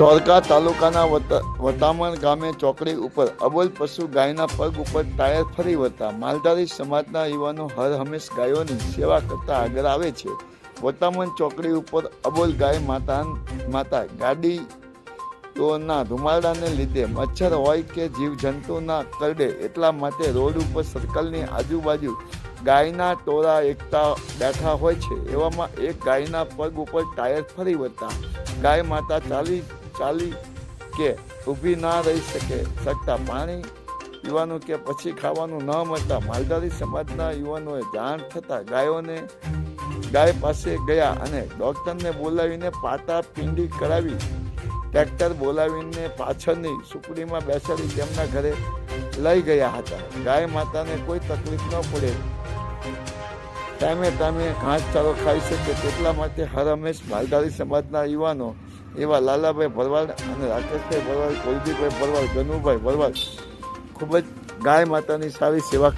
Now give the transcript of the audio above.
ધોળકા તાલુકાના વતામણ ગામે ચોકડી ઉપર અબોલ પશુ ગાયના પગ ઉપર ટાયર ફરી વળતા માલધારી સમાજના યુવાનો હર હંમેશ ગાયોની સેવા કરતા આગળ આવે છે. વતામણ ચોકડી ઉપર અબોલ ગાય માતા માતા ગાડી તોના ધુમાડાને લીધે મચ્છર હોય કે જીવજંતુના કરડે એટલા માટે રોડ ઉપર સર્કલની આજુબાજુ ગાયના ટોળા એકતા બેઠા હોય છે. એવામાં એક ગાયના પગ ઉપર ટાયર ફરી વળતા ગાય માતા ચાલી ચાલી કે ઊભી ના રહી શકે, શકતા પાણી પીવાનું કે પછી ખાવાનું ન મળતા માલધારી સમાજના યુવાનોએ જાણ થતાં ગાયોને ગાય પાસે ગયા અને ડૉક્ટરને બોલાવીને પાટા પિંડી કરાવી. ટ્રેક્ટર બોલાવીને પાછળની સુપડીમાં બેસાડી તેમના ઘરે લઈ ગયા હતા. ગાય માતાને કોઈ તકલીફ ન પડે. ટાઈમે ટાઈમે ઘાસ ચારો ખાઈ શકે, તેટલા માટે હર હંમેશ માલધારી સમાજના યુવાનો એવા લાલાભાઈ ભરવાડ અને રાકેશભાઈ ભરવાડ કુલદીપભાઈ ભરવાડ, ગનુભાઈ ભરવાડ ખૂબ જ ગાય માતાની સારી સેવા